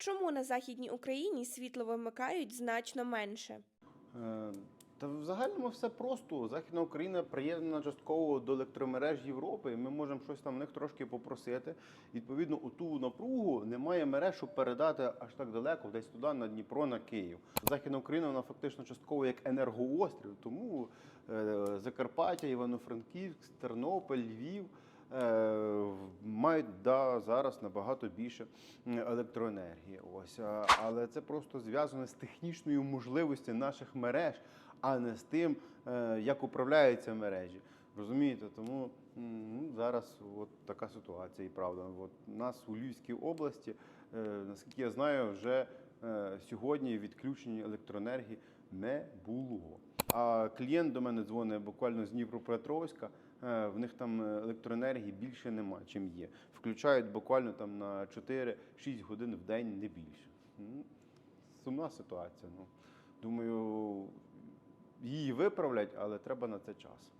Чому на західній Україні світло вимикають значно менше? Е, Та в загальному все просто. Західна Україна приєднана частково до електромереж Європи. Ми можемо щось там в них трошки попросити. Відповідно, у ту напругу немає мереж, щоб передати аж так далеко, десь туди, на Дніпро, на Київ. Західна Україна вона фактично частково як енергоострів, тому е, Закарпаття, Івано-Франківськ, Тернопіль, Львів. Мають да, зараз набагато більше електроенергії. Ось, але це просто зв'язано з технічною можливістю наших мереж, а не з тим, е, як управляються мережі. Розумієте, тому ну, зараз от така ситуація, і правда. От нас у Львівській області, е, наскільки я знаю, вже е, сьогодні відключення електроенергії не було. А клієнт до мене дзвонить буквально з Дніпропетровська. е, В них там е, електроенергії більше нема, чим є. Включають буквально там на 4-6 годин в день, не більше. Сумна ситуація. Ну, думаю, її виправлять, але треба на це час.